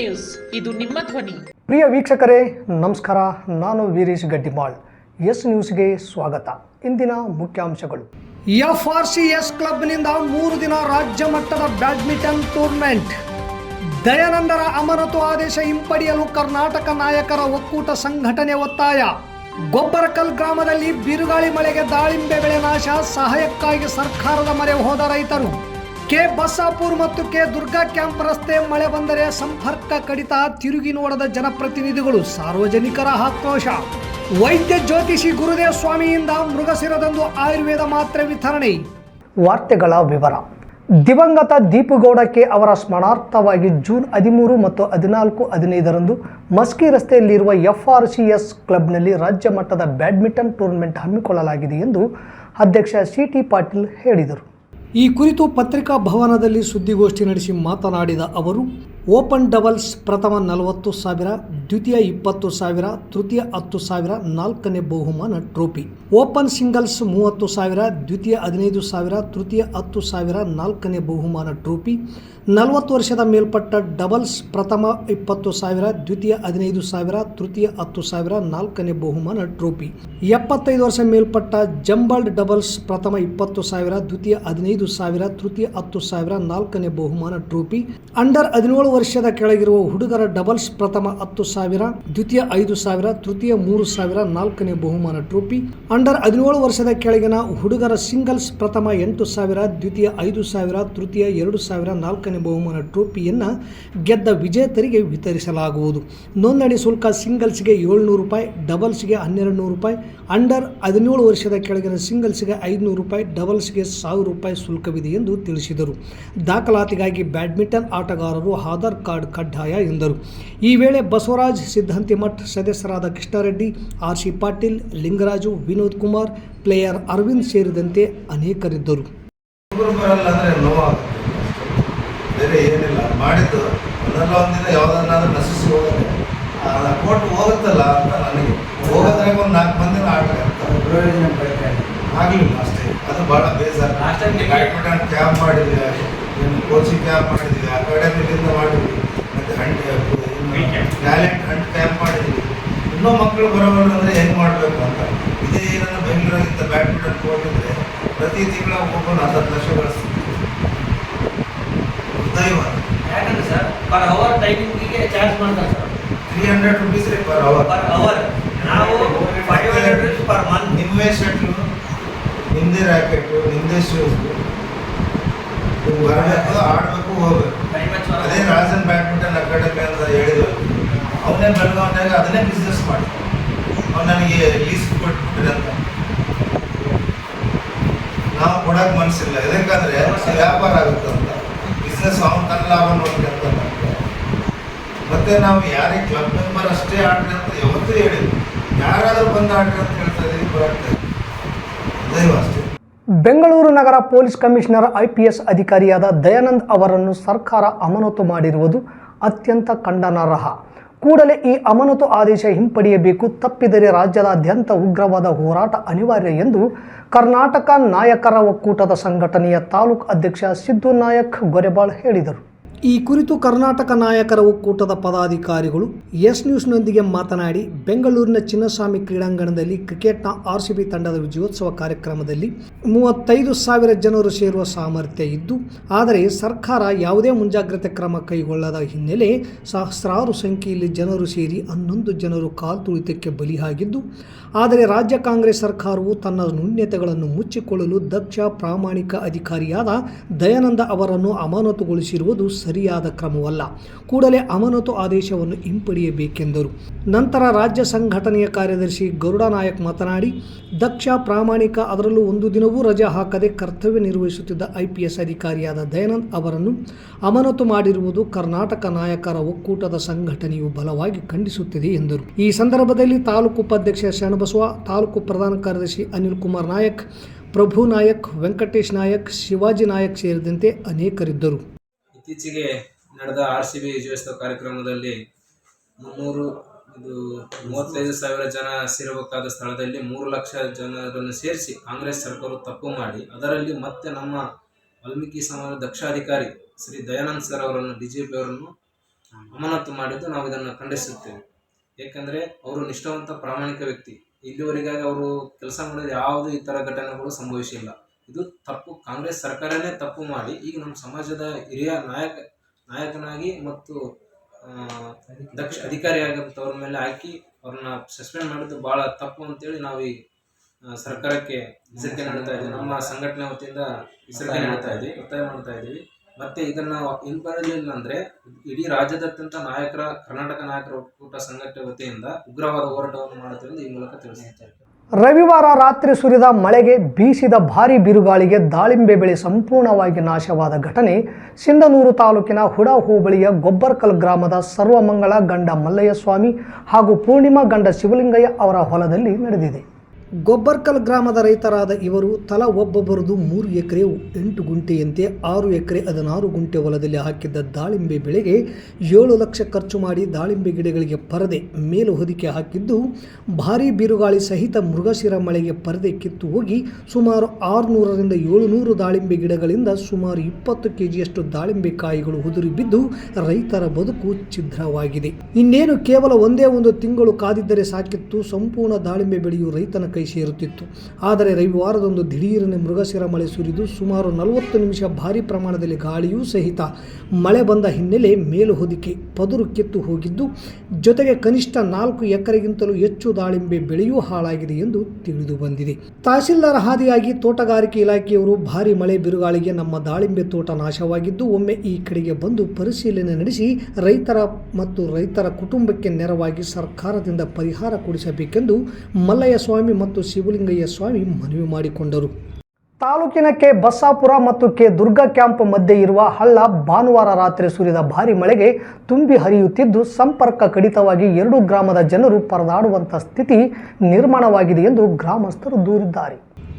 News. ಇದು ನಿಮ್ಮ ಧ್ವನಿ. ಪ್ರಿಯ ವೀಕ್ಷಕರೇ, ನಮಸ್ಕಾರ. ನಾನು ವೀರೇಶ್ ಗಡ್ಡಿಮಾಳ್. ಎಸ್ ನ್ಯೂಸ್ಗೆ ಸ್ವಾಗತ. ಇಂದಿನ ಮುಖ್ಯಾಂಶಗಳು. ಎಫ್ ಆರ್ ಸಿ ಎಸ್ ಕ್ಲಬ್ನಿಂದ ಮೂರು ದಿನ ರಾಜ್ಯ ಮಟ್ಟದ ಬ್ಯಾಡ್ಮಿಂಟನ್ ಟೂರ್ನಮೆಂಟ್. ದಯಾನಂದರ ಅಮರತು ಆದೇಶ ಹಿಂಪಡೆಯಲು ಕರ್ನಾಟಕ ನಾಯಕರ ಒಕ್ಕೂಟ ಸಂಘಟನೆ ಒತ್ತಾಯ. ಗೊಬ್ಬರಕಲ್ ಗ್ರಾಮದಲ್ಲಿ ಬಿರುಗಾಳಿ ಮಳೆಗೆ ದಾಳಿಂಬೆ ಬೆಳೆ ನಾಶ. ಸಹಾಯಕ್ಕಾಗಿ ಸರ್ಕಾರದ ಮೊರೆ ಹೋದ ರೈತರು. ಕೆ ಬಸಾಪುರ್ ಮತ್ತು ಕೆ ದುರ್ಗಾ ಕ್ಯಾಂಪ್ ರಸ್ತೆ ಮಳೆ ಬಂದರೆ ಸಂಪರ್ಕ ಕಡಿತ, ತಿರುಗಿ ನೋಡದ ಜನಪ್ರತಿನಿಧಿಗಳು ಸಾರ್ವಜನಿಕರ ಆಕ್ರೋಶ. ವೈದ್ಯ ಜ್ಯೋತಿಷಿ ಗುರುದೇವ ಸ್ವಾಮಿಯಿಂದ ಮೃಗಶಿರದಂದು ಆಯುರ್ವೇದ ಮಾತ್ರೆ ವಿತರಣೆ. ವಾರ್ತೆಗಳ ವಿವರ. ದಿವಂಗತ ದೀಪುಗೌಡಕ್ಕೆ ಅವರ ಸ್ಮರಣಾರ್ಥವಾಗಿ ಜೂನ್ ಹದಿಮೂರು ಮತ್ತು ಹದಿನಾಲ್ಕು, ಹದಿನೈದರಂದು ಮಸ್ಕಿ ರಸ್ತೆಯಲ್ಲಿರುವ ಎಫ್ ಆರ್ ಸಿ ಎಸ್ ಕ್ಲಬ್ನಲ್ಲಿ ರಾಜ್ಯ ಮಟ್ಟದ ಬ್ಯಾಡ್ಮಿಂಟನ್ ಟೂರ್ನಮೆಂಟ್ ಹಮ್ಮಿಕೊಳ್ಳಲಾಗಿದೆ ಎಂದು ಅಧ್ಯಕ್ಷ ಸಿ ಟಿ ಪಾಟೀಲ್ ಹೇಳಿದರು. ಈ ಕುರಿತು ಪತ್ರಿಕಾ ಭವನದಲ್ಲಿ ಸುದ್ದಿಗೋಷ್ಠಿ ನಡೆಸಿ ಮಾತನಾಡಿದ ಅವರು ಓಪನ್ ಡಬಲ್ಸ್ ಪ್ರಥಮ ನಲವತ್ತು ಸಾವಿರ, ದ್ವಿತೀಯ ಇಪ್ಪತ್ತು ಸಾವಿರ, ತೃತೀಯ ಹತ್ತು ಸಾವಿರ, ನಾಲ್ಕನೇ ಬಹುಮಾನ ಟ್ರೋಫಿ. ಓಪನ್ ಸಿಂಗಲ್ಸ್ ಮೂವತ್ತು ಸಾವಿರ, ದ್ವಿತೀಯ ಹದಿನೈದು ಸಾವಿರ, ತೃತೀಯ ಹತ್ತು ಸಾವಿರ, ನಾಲ್ಕನೇ ಬಹುಮಾನ ಟ್ರೋಫಿ. ನಲವತ್ತು ವರ್ಷದ ಮೇಲ್ಪಟ್ಟ ಡಬಲ್ಸ್ ಪ್ರಥಮ ಇಪ್ಪತ್ತು ಸಾವಿರ, ದ್ವಿತೀಯ ಹದಿನೈದು ಸಾವಿರ, ತೃತೀಯ ಹತ್ತು ಸಾವಿರ, ನಾಲ್ಕನೇ ಬಹುಮಾನ ಟ್ರೋಫಿ. ಎಪ್ಪತ್ತೈದು ವರ್ಷ ಮೇಲ್ಪಟ್ಟ ಜಂಬಲ್ಡ್ ಡಬಲ್ಸ್ ಪ್ರಥಮ ಇಪ್ಪತ್ತು ಸಾವಿರ, ದ್ವಿತೀಯ ಹದಿನೈದು ಸಾವಿರ, ತೃತೀಯ ಹತ್ತು ಸಾವಿರ, ನಾಲ್ಕನೇ ಬಹುಮಾನ ಟ್ರೋಫಿ. ಅಂಡರ್ ಹದಿನೇಳು ವರ್ಷದ ಕೆಳಗಿರುವ ಹುಡುಗರ ಡಬಲ್ಸ್ ಪ್ರಥಮ ಹತ್ತು ಸಾವಿರ, ದ್ವಿತೀಯ ಐದು ಸಾವಿರ, ತೃತೀಯ ಮೂರು ಸಾವಿರ, ನಾಲ್ಕನೇ ಬಹುಮಾನ ಟ್ರೋಫಿ. ಅಂಡರ್ ಹದಿನೇಳು ವರ್ಷದ ಕೆಳಗಿನ ಹುಡುಗರ ಸಿಂಗಲ್ಸ್ ಪ್ರಥಮ ಎಂಟು ಸಾವಿರ, ದ್ವಿತೀಯ ಐದು ಸಾವಿರ, ತೃತೀಯ ಎರಡು ಸಾವಿರ, ನಾಲ್ಕನೇ ಬಹುಮಾನ ಟ್ರೋಫಿಯನ್ನು ಗೆದ್ದ ವಿಜೇತರಿಗೆ ವಿತರಿಸಲಾಗುವುದು. ನೋಂದಣಿ ಶುಲ್ಕ ಸಿಂಗಲ್ಸ್ಗೆ ಏಳ್ನೂರು ರೂಪಾಯಿ, ಡಬಲ್ಸ್ಗೆ ಹನ್ನೆರಡು ನೂರು ರೂಪಾಯಿ. ಅಂಡರ್ ಹದಿನೇಳು ವರ್ಷದ ಕೆಳಗಿನ ಸಿಂಗಲ್ಸ್ಗೆ ಐದುನೂರು ರೂಪಾಯಿ, ಡಬಲ್ಸ್ಗೆ ಸಾವಿರ ರೂಪಾಯಿ ಶುಲ್ಕವಿದೆ ಎಂದು ತಿಳಿಸಿದರು. ದಾಖಲಾತಿಗಾಗಿ ಬ್ಯಾಡ್ಮಿಂಟನ್ ಆಟಗಾರರು ಆಧಾರ್ ಕಾರ್ಡ್ ಕಡ್ಡಾಯ ಎಂದರು. ಈ ವೇಳೆ ಬಸವರಾಜ್ ಸಿದ್ಧಂತಿ ಮಠ್ ಸದಸ್ಯರಾದ Krishnareddy R C Patil Lingaraju Vinod Kumar player Aravind ಸೇರಿದಂತೆ ಅನೇಕರಿದ್ದರು. ಇಬ್ಬರು ಬರಲ್ಲ ಅಂದ್ರೆ ನೋವಾಗುತ್ತೆ ಬೇರೆ ಏನಿಲ್ಲ. ಮಾಡಿದ್ದು. ಒಂದಲ್ಲ ಒಂದಿನ ಯಾವ್ದನ್ನಾದ್ರೂ ನಶಿಸಿ ಹೋಗುತ್ತೆ. ಆ ಕೋಟ್ ಹೋಗುತ್ತಲ್ಲ ಅಂತ ನನಗೆ. ಹೋಗೋದ್ರಾಗ ಒಂದು ನಾಲ್ಕು ಮಂದಿನ ಆಟ ಪ್ರಯೋಜನ ಪಡ್ತಾರೆ ಆಗಲಿಲ್ಲ ಅಷ್ಟೇ. ಅದು ಭಾಳ ಬೇಜಾರು. ಕ್ಯಾಬ್ ಮಾಡಿದ್ವಿ. ಏನು ಕೋಚಿಂಗ್ ಕ್ಯಾಂಪ್ ಮಾಡಿದ್ವಿ ಅಕಾಡೆಮಿಲಿಂದ ಮಾಡಿದ್ವಿ. ಮತ್ತು ಹಂಡ್ ಟ್ಯಾಲೆಂಟ್ ಹಂಡ್ ಕ್ಯಾಂಪ್ ಮಾಡಿದ್ವಿ. ಇನ್ನೂ ಮಕ್ಕಳು ಬರೋಲ್ಲ ಅಂದರೆ ಹೆಂಗೆ ಮಾಡಬೇಕು ಅಂತ. ಇದೇ ಏನನ್ನ ಬೆಂಗಳೂರಾಗಿದ್ದ ಬ್ಯಾಡ್ಮಿಂಟನ್ ಕೋರ್ಟ್ ಇದ್ರೆ ಪ್ರತಿ ತಿಂಗಳ ಒಬ್ಬೊಬ್ಬನು ಹತ್ತು ಲಕ್ಷ ಗಳಿಸ್ತೀವಿ ದೈವ. ಯಾಕಂದ್ರೆ ಸರ್ ಪರ್ ಅವರ್ ಟೈಮಿಂಗಿಗೆ ಚಾರ್ಜ್ ಮಾಡ್ತಾರೆ ಸರ್ ತ್ರೀ ಹಂಡ್ರೆಡ್ ರುಪೀಸ್ ರೀ ಪರ್ ಅವರ್ ಪರ್ ಅವರ್ ನಾವು five hundred rupees per month ನಿಮ್ಮೇ shuttle ನಿಮ್ಮದೇ ರ್ಯಾಕೆಟು ನಿಮ್ಮದೇ ಶೂಸ್ ಬರಬೇಕು ಆಡಬೇಕು, ಹೋಗ್ಬೇಕು. ಅದೇ ರಾಜನ್ ಬ್ಯಾಡ್ಮಿಂಟನ್ ಅಕಾಡೆಮಿ ಅಂತ ಹೇಳಿದ್ರು. ಅವನೇ ಬೆಳಗಾವಿನಾಗ ಅದನ್ನೇ ಬಿಸ್ನೆಸ್ ಮಾಡಿ. ಅವ್ನು ನನಗೆ ಲೀಸ್ ಕೊಟ್ಬಿಟ್ರಿ ಅಂತ. ನಾವು ಕೊಡಕ್ಕೆ ಮನಸ್ಸಿಲ್ಲ ಯಾಕಂದ್ರೆ ವ್ಯಾಪಾರ ಆಗುತ್ತೆ ಅಂತ. ಬಿಸ್ನೆಸ್ ಅವ್ನು ತನ್ನ ಲಾಭ ನೋಡ್ಕೊಂತ ಮತ್ತೆ ನಾವು ಯಾರಿಗೆ ಕ್ಲಬ್ ಮೆಂಬರ್ ಅಷ್ಟೇ ಆಡ್ರಿ ಅಂತ ಯಾವತ್ತೂ ಹೇಳಿದ್ವಿ ಯಾರಾದರೂ ಬಂದು ಆಡ್ರಿ ಅಂತ ಹೇಳ್ತಾ ಇದೀವಿ ಬರಾಕ್ತಾ ದೈವ ಅಷ್ಟೇ. ಬೆಂಗಳೂರು ನಗರ ಪೊಲೀಸ್ ಕಮಿಷನರ್ ಐಪಿಎಸ್ ಅಧಿಕಾರಿಯಾದ ದಯಾನಂದ್ ಅವರನ್ನು ಸರ್ಕಾರ ಅಮಾನತು ಮಾಡಿರುವುದು ಅತ್ಯಂತ ಖಂಡನಾರ್ಹ ಕೂಡಲೇ ಈ ಅಮಾನತು ಆದೇಶ ಹಿಂಪಡೆಯಬೇಕು, ತಪ್ಪಿದರೆ ರಾಜ್ಯದಾದ್ಯಂತ ಉಗ್ರವಾದ ಹೋರಾಟ ಅನಿವಾರ್ಯ ಎಂದು ಕರ್ನಾಟಕ ನಾಯಕರ ಒಕ್ಕೂಟದ ಸಂಘಟನೆಯ ತಾಲೂಕು ಅಧ್ಯಕ್ಷ ಸಿದ್ದು ನಾಯಕ್ ಗೊರೆಬಾಳ್ ಹೇಳಿದರು. ಈ ಕುರಿತು ಕರ್ನಾಟಕ ನಾಯಕರ ಒಕ್ಕೂಟದ ಪದಾಧಿಕಾರಿಗಳು ಎಸ್ ನ್ಯೂಸ್ನೊಂದಿಗೆ ಮಾತನಾಡಿ, ಬೆಂಗಳೂರಿನ ಚಿನ್ನಸ್ವಾಮಿ ಕ್ರೀಡಾಂಗಣದಲ್ಲಿ ಕ್ರಿಕೆಟ್ನ ಆರ್ ಸಿ ಬಿ ತಂಡದ ವಿಜಯೋತ್ಸವ ಕಾರ್ಯಕ್ರಮದಲ್ಲಿ ಮೂವತ್ತೈದು ಸಾವಿರ ಜನರು ಸೇರುವ ಸಾಮರ್ಥ್ಯ ಇದ್ದು, ಆದರೆ ಸರ್ಕಾರ ಯಾವುದೇ ಮುಂಜಾಗ್ರತೆ ಕ್ರಮ ಕೈಗೊಳ್ಳದ ಹಿನ್ನೆಲೆ ಸಹಸ್ರಾರು ಸಂಖ್ಯೆಯಲ್ಲಿ ಜನರು ಸೇರಿ ಹನ್ನೊಂದು ಜನರು ಕಾಲ್ತುಳಿತಕ್ಕೆ ಬಲಿಯಾಗಿದ್ದು, ಆದರೆ ರಾಜ್ಯ ಕಾಂಗ್ರೆಸ್ ಸರ್ಕಾರವು ತನ್ನ ನ್ಯೂನ್ಯತೆಗಳನ್ನು ಮುಚ್ಚಿಕೊಳ್ಳಲು ದಕ್ಷ ಪ್ರಾಮಾಣಿಕ ಅಧಿಕಾರಿಯಾದ ದಯಾನಂದ ಅವರನ್ನು ಅಮಾನತುಗೊಳಿಸಿರುವುದು ಸರಿಯಾದ ಕ್ರಮವಲ್ಲ. ಕೂಡಲೇ ಅಮಾನತು ಆದೇಶವನ್ನು ಹಿಂಪಡೆಯಬೇಕೆಂದರು. ನಂತರ ರಾಜ್ಯ ಸಂಘಟನೆಯ ಕಾರ್ಯದರ್ಶಿ ಗರುಡ ನಾಯಕ್ ಮಾತನಾಡಿ, ದಕ್ಷ ಪ್ರಾಮಾಣಿಕ ಅದರಲ್ಲೂ ಒಂದು ದಿನವೂ ರಜೆ ಹಾಕದೆ ಕರ್ತವ್ಯ ನಿರ್ವಹಿಸುತ್ತಿದ್ದ ಐಪಿಎಸ್ ಅಧಿಕಾರಿಯಾದ ದಯಾನಂದ್ ಅವರನ್ನು ಅಮಾನತು ಮಾಡಿರುವುದು ಕರ್ನಾಟಕ ನಾಯಕರ ಒಕ್ಕೂಟದ ಸಂಘಟನೆಯು ಬಲವಾಗಿ ಖಂಡಿಸುತ್ತಿದೆ ಎಂದರು. ಈ ಸಂದರ್ಭದಲ್ಲಿ ತಾಲೂಕು ಉಪಾಧ್ಯಕ್ಷ ಶರಣಬಸವ, ತಾಲೂಕು ಪ್ರಧಾನ ಕಾರ್ಯದರ್ಶಿ ಅನಿಲ್ ಕುಮಾರ್ ನಾಯಕ್, ಪ್ರಭು ನಾಯಕ್, ವೆಂಕಟೇಶ್ ನಾಯಕ್, ಶಿವಾಜಿ ನಾಯಕ್ ಸೇರಿದಂತೆ ಅನೇಕರಿದ್ದರು. ಇತ್ತೀಚೆಗೆ ನಡೆದ ಆರ್ ಸಿ ಬಿ ವಿಜಯೋತ್ಸವ ಕಾರ್ಯಕ್ರಮದಲ್ಲಿ ಮುನ್ನೂರು ಇದು ಮೂವತ್ತೈದು ಸಾವಿರ ಜನ ಸೇರಬೇಕಾದ ಸ್ಥಳದಲ್ಲಿ ಮೂರು ಲಕ್ಷ ಜನರನ್ನು ಸೇರಿಸಿ ಕಾಂಗ್ರೆಸ್ ಸರ್ಕಾರವು ತಪ್ಪು ಮಾಡಿ, ಅದರಲ್ಲಿ ಮತ್ತೆ ನಮ್ಮ ವಾಲ್ಮೀಕಿ ಸಮಾಜದ ದಕ್ಷಾಧಿಕಾರಿ ಶ್ರೀ ದಯಾನಂದ್ ಸರ್ ಅವರನ್ನು ಡಿ ಜಿ ಪಿ ಅವರನ್ನು ಅಮಾನತು ಮಾಡಿದ್ದು ನಾವು ಇದನ್ನು ಖಂಡಿಸುತ್ತೇವೆ. ಏಕೆಂದರೆ ಅವರು ನಿಷ್ಠಾವಂತ ಪ್ರಾಮಾಣಿಕ ವ್ಯಕ್ತಿ. ಇಲ್ಲಿವರೆಗಾಗಿ ಅವರು ಕೆಲಸ ಮಾಡಿದ ಯಾವುದೇ ಈ ಥರ ಘಟನೆಗಳು ಸಂಭವಿಸಿಲ್ಲ. ಇದು ತಪ್ಪು. ಕಾಂಗ್ರೆಸ್ ಸರ್ಕಾರನೇ ತಪ್ಪು ಮಾಡಿ ಈಗ ನಮ್ಮ ಸಮಾಜದ ಹಿರಿಯ ನಾಯಕ, ನಾಯಕನಾಗಿ ಮತ್ತು ದಕ್ಷ ಅಧಿಕಾರಿಯಾಗಂಥವ್ರ ಮೇಲೆ ಹಾಕಿ ಅವ್ರನ್ನ ಸಸ್ಪೆಂಡ್ ಮಾಡಿದ್ದು ಭಾಳ ತಪ್ಪು ಅಂತೇಳಿ ನಾವು ಈ ಸರ್ಕಾರಕ್ಕೆ ಎಚ್ಚರಿಕೆ ನೀಡ್ತಾ ಇದ್ದೀವಿ. ನಮ್ಮ ಸಂಘಟನೆ ವತಿಯಿಂದ ಎಚ್ಚರಿಕೆ ನೀಡ್ತಾ ಇದ್ದೀವಿ, ಒತ್ತಾಯ ಮಾಡ್ತಾ ಇದ್ದೀವಿ. ಮತ್ತೆ ಇದನ್ನ ಹಿಂಪಡೆಯಲಿಲ್ಲ ಅಂದ್ರೆ ಇಡೀ ರಾಜ್ಯದಾದ್ಯಂತ ನಾಯಕರ, ಕರ್ನಾಟಕ ನಾಯಕರ ಒಕ್ಕೂಟ ಸಂಘಟನೆ ವತಿಯಿಂದ ಉಗ್ರವಾದ ಹೋರಾಟವನ್ನು ಮಾಡುತ್ತೆ ಈ ಮೂಲಕ ತಿಳಿಸುತ್ತೇವೆ ರವಿವಾರ ರಾತ್ರಿ ಸುರಿದ ಮಳೆಗೆ ಬೀಸಿದ ಭಾರೀ ಬಿರುಗಾಳಿಗೆ ದಾಳಿಂಬೆ ಬೆಳೆ ಸಂಪೂರ್ಣವಾಗಿ ನಾಶವಾದ ಘಟನೆ ಸಿಂಧನೂರು ತಾಲೂಕಿನ ಹುಡ ಹೋಬಳಿಯ ಗೊಬ್ಬರ್ಕಲ್ ಗ್ರಾಮದ ಸರ್ವಮಂಗಳ ಗಂಡ ಮಲ್ಲಯ್ಯ ಸ್ವಾಮಿ ಹಾಗೂ ಪೂರ್ಣಿಮಾ ಗಂಡ ಶಿವಲಿಂಗಯ್ಯ ಅವರ ಹೊಲದಲ್ಲಿ ನಡೆದಿದೆ. ಗೊಬ್ಬರ್ಕಲ್ ಗ್ರಾಮದ ರೈತರಾದ ಇವರು ತಲಾ ಒಬ್ಬೊಬ್ಬರದು ಮೂರು ಎಕರೆ ಎಂಟು ಗುಂಟೆಯಂತೆ ಆರು ಎಕರೆ ಹದಿನಾರು ಗುಂಟೆ ಹೊಲದಲ್ಲಿ ಹಾಕಿದ್ದ ದಾಳಿಂಬೆ ಬೆಳೆಗೆ ಏಳು ಲಕ್ಷ ಖರ್ಚು ಮಾಡಿ ದಾಳಿಂಬೆ ಗಿಡಗಳಿಗೆ ಪರದೆ ಮೇಲು ಹೊದಿಕೆ ಹಾಕಿದ್ದು, ಭಾರೀ ಬಿರುಗಾಳಿ ಸಹಿತ ಮೃಗಶಿರ ಮಳೆಗೆ ಪರದೆ ಕಿತ್ತು ಹೋಗಿ ಸುಮಾರು ಆರುನೂರರಿಂದ ಏಳುನೂರು ದಾಳಿಂಬೆ ಗಿಡಗಳಿಂದ ಸುಮಾರು ಇಪ್ಪತ್ತು ಕೆಜಿಯಷ್ಟು ದಾಳಿಂಬೆ ಕಾಯಿಗಳು ಉದುರಿ ಬಿದ್ದು ರೈತರ ಬದುಕು ಛಿದ್ರವಾಗಿದೆ. ಇನ್ನೇನು ಕೇವಲ ಒಂದೇ ಒಂದು ತಿಂಗಳು ಕಾದಿದ್ದರೆ ಸಾಕಿತ್ತು, ಸಂಪೂರ್ಣ ದಾಳಿಂಬೆ ಬೆಳೆಯು ರೈತನ ಕೈ ಸೇರುತ್ತಿತ್ತು ಆದರೆ ರವಿವಾರದೊಂದು ದಿಢೀರನೆ ಮೃಗಶಿರ ಮಳೆ ಸುರಿದು ಸುಮಾರು ನಲವತ್ತು ನಿಮಿಷ ಭಾರೀ ಪ್ರಮಾಣದಲ್ಲಿ ಗಾಳಿಯೂ ಸಹಿತ ಮಳೆ ಬಂದ ಹಿನ್ನೆಲೆ ಮೇಲು ಹೊದಿಕೆ ಪದುರು ಕೆತ್ತು ಹೋಗಿದ್ದು, ಜೊತೆಗೆ ಕನಿಷ್ಠ ನಾಲ್ಕು ಎಕರೆಗಿಂತಲೂ ಹೆಚ್ಚು ದಾಳಿಂಬೆ ಬೆಳೆಯೂ ಹಾಳಾಗಿದೆ ಎಂದು ತಿಳಿದು ಬಂದಿದೆ. ತಹಸೀಲ್ದಾರ್ ಹಾದಿಯಾಗಿ ತೋಟಗಾರಿಕೆ ಇಲಾಖೆಯವರು ಭಾರಿ ಮಳೆ ಬಿರುಗಾಳಿಗೆ ನಮ್ಮ ದಾಳಿಂಬೆ ತೋಟ ನಾಶವಾಗಿದ್ದು, ಒಮ್ಮೆ ಈ ಕಡೆಗೆ ಬಂದು ಪರಿಶೀಲನೆ ನಡೆಸಿ ರೈತರ ಮತ್ತು ರೈತರ ಕುಟುಂಬಕ್ಕೆ ನೆರವಾಗಿ ಸರ್ಕಾರದಿಂದ ಪರಿಹಾರ ಕೊಡಿಸಬೇಕೆಂದು ಮಲ್ಲಯ್ಯ ಸ್ವಾಮಿ ಶಿವಲಿಂಗಯ್ಯ ಸ್ವಾಮಿ ಮನವಿ ಮಾಡಿಕೊಂಡರು. ತಾಲೂಕಿನ ಕೆ ಬಸ್ಸಾಪುರ ಮತ್ತು ಕೆ ದುರ್ಗಾ ಕ್ಯಾಂಪ್ ಮಧ್ಯೆ ಇರುವ ಹಳ್ಳ ಭಾನುವಾರ ರಾತ್ರಿ ಸುರಿದ ಭಾರಿ ಮಳೆಗೆ ತುಂಬಿ ಹರಿಯುತ್ತಿದ್ದು, ಸಂಪರ್ಕ ಕಡಿತವಾಗಿ ಎರಡು ಗ್ರಾಮದ ಜನರು ಪರದಾಡುವಂಥ ಸ್ಥಿತಿ ನಿರ್ಮಾಣವಾಗಿದೆ ಎಂದು ಗ್ರಾಮಸ್ಥರು ದೂರಿದ್ದಾರೆ.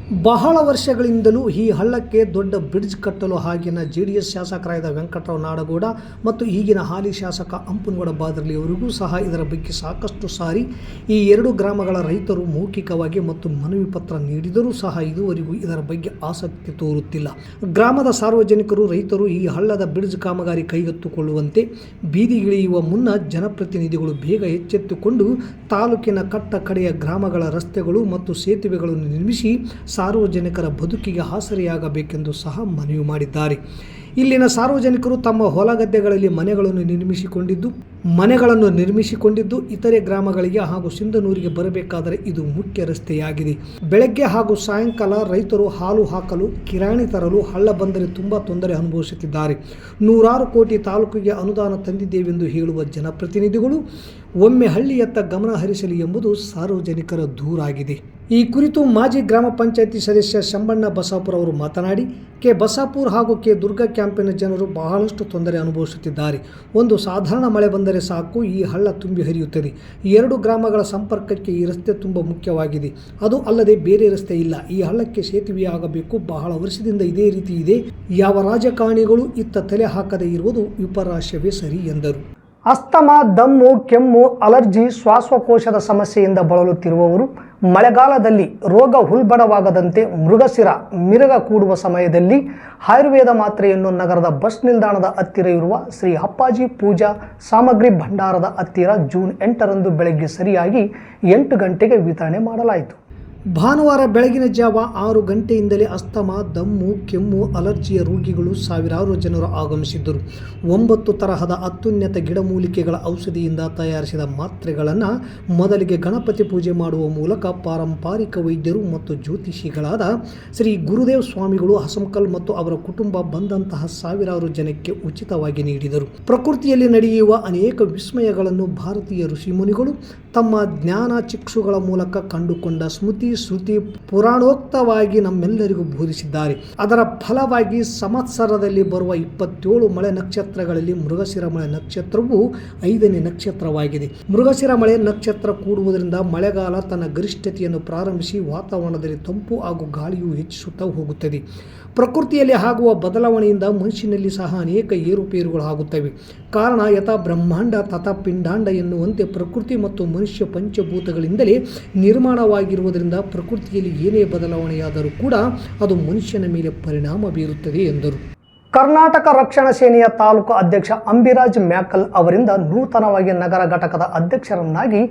ಬಹಳ ವರ್ಷಗಳಿಂದಲೂ ಈ ಹಳ್ಳಕ್ಕೆ ದೊಡ್ಡ ಬ್ರಿಡ್ಜ್ ಕಟ್ಟಲು ಆಗಿನ ಜೆ ಡಿ ಎಸ್ ಶಾಸಕರಾದ ವೆಂಕಟರಾವ್ ನಾಡಗೌಡ ಮತ್ತು ಈಗಿನ ಹಾಲಿ ಶಾಸಕ ಅಂಪನಗೌಡ ಬಾದರ್ಲಿ ಅವರಿಗೂ ಸಹ ಇದರ ಬಗ್ಗೆ ಸಾಕಷ್ಟು ಸಾರಿ ಈ ಎರಡು ಗ್ರಾಮಗಳ ರೈತರು ಮೌಖಿಕವಾಗಿ ಮತ್ತು ಮನವಿ ಪತ್ರ ನೀಡಿದರೂ ಸಹ ಇದುವರೆಗೂ ಇದರ ಬಗ್ಗೆ ಆಸಕ್ತಿ ತೋರುತ್ತಿಲ್ಲ. ಗ್ರಾಮದ ಸಾರ್ವಜನಿಕರು, ರೈತರು ಈ ಹಳ್ಳದ ಬ್ರಿಡ್ಜ್ ಕಾಮಗಾರಿ ಕೈಗೆತ್ತಿಕೊಳ್ಳುವಂತೆ ಬೀದಿಗಿಳಿಯುವ ಮುನ್ನ ಜನಪ್ರತಿನಿಧಿಗಳು ಬೇಗ ಎಚ್ಚೆತ್ತುಕೊಂಡು ತಾಲೂಕಿನ ಕಟ್ಟ ಕಡೆಯ ಗ್ರಾಮಗಳ ರಸ್ತೆಗಳು ಮತ್ತು ಸೇತುವೆಗಳನ್ನು ನಿರ್ಮಿಸಿ ಸಾರ್ವಜನಿಕರ ಬದುಕಿಗೆ ಆಸರೆಯಾಗಬೇಕೆಂದು ಸಹ ಮನವಿ ಮಾಡಿದ್ದಾರೆ. ಇಲ್ಲಿನ ಸಾರ್ವಜನಿಕರು ತಮ್ಮ ಹೊಲಗದ್ದೆಗಳಲ್ಲಿ ಮನೆಗಳನ್ನು ನಿರ್ಮಿಸಿಕೊಂಡಿದ್ದು ಮನೆಗಳನ್ನು ನಿರ್ಮಿಸಿಕೊಂಡಿದ್ದು ಇತರೆ ಗ್ರಾಮಗಳಿಗೆ ಹಾಗೂ ಸಿಂಧನೂರಿಗೆ ಬರಬೇಕಾದರೆ ಇದು ಮುಖ್ಯ ರಸ್ತೆಯಾಗಿದೆ. ಬೆಳಗ್ಗೆ ಹಾಗೂ ಸಾಯಂಕಾಲ ರೈತರು ಹಾಲು ಹಾಕಲು, ಕಿರಾಣಿ ತರಲು ಹಳ್ಳ ಬಂದರೆ ತುಂಬ ತೊಂದರೆ ಅನುಭವಿಸುತ್ತಿದ್ದಾರೆ. ನೂರಾರು ಕೋಟಿ ತಾಲೂಕಿಗೆ ಅನುದಾನ ತಂದಿದ್ದೇವೆಂದು ಹೇಳುವ ಜನಪ್ರತಿನಿಧಿಗಳು ಒಮ್ಮೆ ಹಳ್ಳಿಯತ್ತ ಗಮನ ಹರಿಸಲಿ ಎಂಬುದು ಸಾರ್ವಜನಿಕರ ದೂರಾಗಿದೆ. ಈ ಕುರಿತು ಮಾಜಿ ಗ್ರಾಮ ಪಂಚಾಯತಿ ಸದಸ್ಯ ಶಂಬಣ್ಣ ಬಸಾಪುರ ಅವರು ಮಾತನಾಡಿ, ಕೆ ಬಸಾಪುರ್ ಹಾಗೂ ಕೆ ದುರ್ಗಾ ಕ್ಯಾಂಪಿನ ಜನರು ಬಹಳಷ್ಟು ತೊಂದರೆ ಅನುಭವಿಸುತ್ತಿದ್ದಾರೆ. ಒಂದು ಸಾಧಾರಣ ಮಳೆ ಬಂದರೆ ಸಾಕು, ಈ ಹಳ್ಳ ತುಂಬಿ ಹರಿಯುತ್ತದೆ. ಈ ಎರಡು ಗ್ರಾಮಗಳ ಸಂಪರ್ಕಕ್ಕೆ ಈ ರಸ್ತೆ ತುಂಬ ಮುಖ್ಯವಾಗಿದೆ. ಅದು ಅಲ್ಲದೆ ಬೇರೆ ರಸ್ತೆ ಇಲ್ಲ. ಈ ಹಳ್ಳಕ್ಕೆ ಸೇತುವೆಯಾಗಬೇಕು. ಬಹಳ ವರ್ಷದಿಂದ ಇದೇ ರೀತಿ ಇದೆ. ಯಾವ ರಾಜಕಾರಣಿಗಳು ಇತ್ತ ತಲೆ ಹಾಕದೇ ಇರುವುದು ವಿಪರಾಶವೇ ಸರಿ ಎಂದರು. ಅಸ್ತಮ, ದಮ್ಮು, ಕೆಮ್ಮು, ಅಲರ್ಜಿ, ಶ್ವಾಸಕೋಶದ ಸಮಸ್ಯೆಯಿಂದ ಬಳಲುತ್ತಿರುವವರು, ಮಳೆಗಾಲದಲ್ಲಿ ರೋಗ ಹುಲ್ಬಡವಾಗದಂತೆ ಮೃಗಶಿರ ಮಿರಗ ಕೂಡುವ ಸಮಯದಲ್ಲಿ ಆಯುರ್ವೇದ ಮಾತ್ರೆಯನ್ನು ನಗರದ ಬಸ್ ನಿಲ್ದಾಣದ ಹತ್ತಿರ ಇರುವ ಶ್ರೀ ಅಪ್ಪಾಜಿ ಪೂಜಾ ಸಾಮಗ್ರಿ ಭಂಡಾರದ ಹತ್ತಿರ ಜೂನ್ ಎಂಟರಂದು ಬೆಳಗ್ಗೆ ಸರಿಯಾಗಿ ಎಂಟು ಗಂಟೆಗೆ ವಿತರಣೆ ಮಾಡಲಾಯಿತು. ಭಾನುವಾರ ಬೆಳಗಿನ ಜಾವ ಆರು ಗಂಟೆಯಿಂದಲೇ ಅಸ್ತಮ, ದಮ್ಮು, ಕೆಮ್ಮು, ಅಲರ್ಜಿಯ ರೋಗಿಗಳು ಸಾವಿರಾರು ಜನರು ಆಗಮಿಸಿದ್ದರು. ಒಂಬತ್ತು ತರಹದ ಅತ್ಯುನ್ನತ ಗಿಡಮೂಲಿಕೆಗಳ ಔಷಧಿಯಿಂದ ತಯಾರಿಸಿದ ಮಾತ್ರೆಗಳನ್ನು ಮೊದಲಿಗೆ ಗಣಪತಿ ಪೂಜೆ ಮಾಡುವ ಮೂಲಕ ಪಾರಂಪರಿಕ ವೈದ್ಯರು ಮತ್ತು ಜ್ಯೋತಿಷಿಗಳಾದ ಶ್ರೀ ಗುರುದೇವ್ ಸ್ವಾಮಿಗಳು ಹಸಂಕಲ್ ಮತ್ತು ಅವರ ಕುಟುಂಬ ಬಂದಂತಹ ಸಾವಿರಾರು ಜನಕ್ಕೆ ಉಚಿತವಾಗಿ ನೀಡಿದರು. ಪ್ರಕೃತಿಯಲ್ಲಿ ನಡೆಯುವ ಅನೇಕ ವಿಸ್ಮಯಗಳನ್ನು ಭಾರತೀಯ ಋಷಿಮುನಿಗಳು ತಮ್ಮ ಜ್ಞಾನ ಚಿಕ್ಷುಗಳ ಮೂಲಕ ಕಂಡುಕೊಂಡ ಸ್ಮೃತಿ ಶ್ರುತಿ ಪುರಾಣೋಕ್ತವಾಗಿ ನಮ್ಮೆಲ್ಲರಿಗೂ ಬೋಧಿಸಿದ್ದಾರೆ. ಅದರ ಫಲವಾಗಿ ಸಂವತ್ಸರದಲ್ಲಿ ಬರುವ ಇಪ್ಪತ್ತೇಳು ಮಳೆ ನಕ್ಷತ್ರಗಳಲ್ಲಿ ಮೃಗಶಿರ ಮಳೆ ನಕ್ಷತ್ರವು ಐದನೇ ನಕ್ಷತ್ರವಾಗಿದೆ. ಮೃಗಶಿರ ಮಳೆ ನಕ್ಷತ್ರ ಕೂಡುವುದರಿಂದ ಮಳೆಗಾಲ ತನ್ನ ಗರಿಷ್ಠತೆಯನ್ನು ಪ್ರಾರಂಭಿಸಿ ವಾತಾವರಣದಲ್ಲಿ ತಂಪು ಹಾಗೂ ಗಾಳಿಯು ಹೆಚ್ಚಿಸುತ್ತಾ ಹೋಗುತ್ತದೆ. ಪ್ರಕೃತಿಯಲ್ಲಿ ಆಗುವ ಬದಲಾವಣೆಯಿಂದ ಮನುಷ್ಯನಲ್ಲಿ ಸಹ ಅನೇಕ ಏರುಪೇರುಗಳು ಆಗುತ್ತವೆ. ಕಾರಣ ಯಥಾ ಬ್ರಹ್ಮಾಂಡ ತಥಾ ಪಿಂಡಾಂಡ ಎನ್ನುವಂತೆ ಪ್ರಕೃತಿ ಮತ್ತು ಮನುಷ್ಯ ಪಂಚಭೂತಗಳಿಂದಲೇ ನಿರ್ಮಾಣವಾಗಿರುವುದರಿಂದ ಪ್ರಕೃತಿಯಲ್ಲಿ ಏನೇ ಬದಲಾವಣೆಯಾದರೂ ಕೂಡ ಅದು ಮನುಷ್ಯನ ಮೇಲೆ ಪರಿಣಾಮ ಬೀರುತ್ತದೆ ಎಂದರು. ಕರ್ನಾಟಕ ರಕ್ಷಣಾ ಸೇನೆಯ ತಾಲೂಕು ಅಧ್ಯಕ್ಷ ಅಂಬಿರಾಜ್ ಮ್ಯಾಕಲ್ ಅವರಿಂದ ನೂತನವಾಗಿ ನಗರ ಘಟಕದ ಅಧ್ಯಕ್ಷರನ್ನಾಗಿ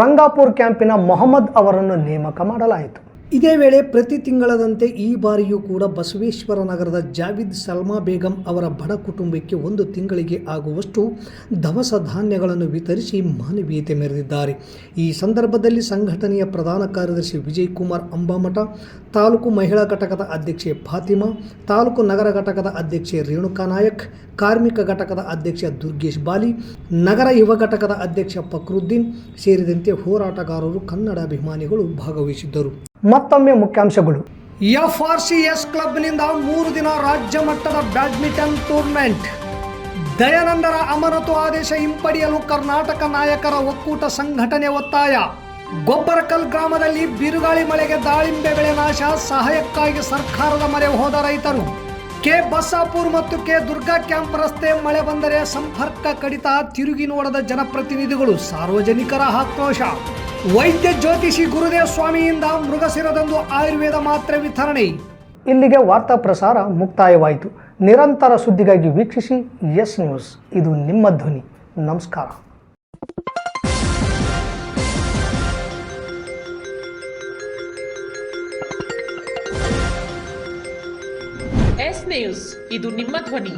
ರಂಗಾಪುರ್ ಕ್ಯಾಂಪಿನ ಮೊಹಮ್ಮದ್ ಅವರನ್ನು ನೇಮಕ ಮಾಡಲಾಯಿತು. ಇದೇ ವೇಳೆ ಪ್ರತಿ ತಿಂಗಳದಂತೆ ಈ ಬಾರಿಯೂ ಕೂಡ ಬಸವೇಶ್ವರ ನಗರದ ಜಾವಿದ್ ಸಲ್ಮಾ ಬೇಗಂ ಅವರ ಬಡ ಕುಟುಂಬಕ್ಕೆ ಒಂದು ತಿಂಗಳಿಗೆ ಆಗುವಷ್ಟು ದವಸ ಧಾನ್ಯಗಳನ್ನು ವಿತರಿಸಿ ಮಾನವೀಯತೆ ಮೆರೆದಿದ್ದಾರೆ. ಈ ಸಂದರ್ಭದಲ್ಲಿ ಸಂಘಟನೆಯ ಪ್ರಧಾನ ಕಾರ್ಯದರ್ಶಿ ವಿಜಯ್ ಕುಮಾರ್ ಅಂಬಾಮಠ, ತಾಲೂಕು ಮಹಿಳಾ ಘಟಕದ ಅಧ್ಯಕ್ಷೆ ಫಾತಿಮಾ, ತಾಲೂಕು ನಗರ ಘಟಕದ ಅಧ್ಯಕ್ಷೆ ರೇಣುಕಾ ನಾಯಕ್, ಕಾರ್ಮಿಕ ಘಟಕದ ಅಧ್ಯಕ್ಷ ದುರ್ಗೇಶ್ ಬಾಲಿ, ನಗರ ಯುವ ಘಟಕದ ಅಧ್ಯಕ್ಷ ಫಕ್ರುದ್ದೀನ್ ಸೇರಿದಂತೆ ಹೋರಾಟಗಾರರು ಕನ್ನಡ ಅಭಿಮಾನಿಗಳು ಭಾಗವಹಿಸಿದ್ದರು. ಮತ್ತೊಮ್ಮೆ ಮುಖ್ಯಾಂಶಗಳು. ಎಫ್ ಆರ್ ಸಿ ಎಸ್ ಕ್ಲಬ್ನಿಂದ ಮೂರು ದಿನ ರಾಜ್ಯ ಮಟ್ಟದ ಬ್ಯಾಡ್ಮಿಂಟನ್ ಟೂರ್ನಮೆಂಟ್. ದಯಾನಂದರ ಅಮರತು ಆದೇಶ ಹಿಂಪಡೆಯಲು ಕರ್ನಾಟಕ ನಾಯಕರ ಒಕ್ಕೂಟ ಸಂಘಟನೆ ಒತ್ತಾಯ. ಗೊಬ್ಬರಕಲ್ ಗ್ರಾಮದಲ್ಲಿ ಬಿರುಗಾಳಿ ಮಳೆಗೆ ದಾಳಿಂಬೆ ಬೆಳೆ ನಾಶ, ಸಹಾಯಕ್ಕಾಗಿ ಸರ್ಕಾರದ ಮೊರೆ ಹೋದ ರೈತರು. ಕೆ ಬಸ್ಸಾಪುರ್ ಮತ್ತು ಕೆ ದುರ್ಗಾ ಕ್ಯಾಂಪ್ ರಸ್ತೆ ಮಳೆ ಬಂದರೆ ಸಂಪರ್ಕ ಕಡಿತ, ತಿರುಗಿ ನೋಡದ ಜನಪ್ರತಿನಿಧಿಗಳು ಸಾರ್ವಜನಿಕರ ಆಕ್ರೋಶ. ವೈದ್ಯ ಜ್ಯೋತಿಷಿ ಗುರುದೇವ ಸ್ವಾಮಿಯಿಂದ ಮೃಗಸಿರದೊಂದು ಆಯುರ್ವೇದ ಮಾತ್ರೆ ವಿತರಣೆ. ಇಲ್ಲಿಗೆ ವಾರ್ತಾ ಪ್ರಸಾರ ಮುಕ್ತಾಯವಾಯಿತು. ನಿರಂತರ ಸುದ್ದಿಗಾಗಿ ವೀಕ್ಷಿಸಿ ಎಸ್ ನ್ಯೂಸ್. ಇದು ನಿಮ್ಮ ಧ್ವನಿ. ನಮಸ್ಕಾರ. ಎಸ್ ನ್ಯೂಸ್ ಇದು ನಿಮ್ಮ ಧ್ವನಿ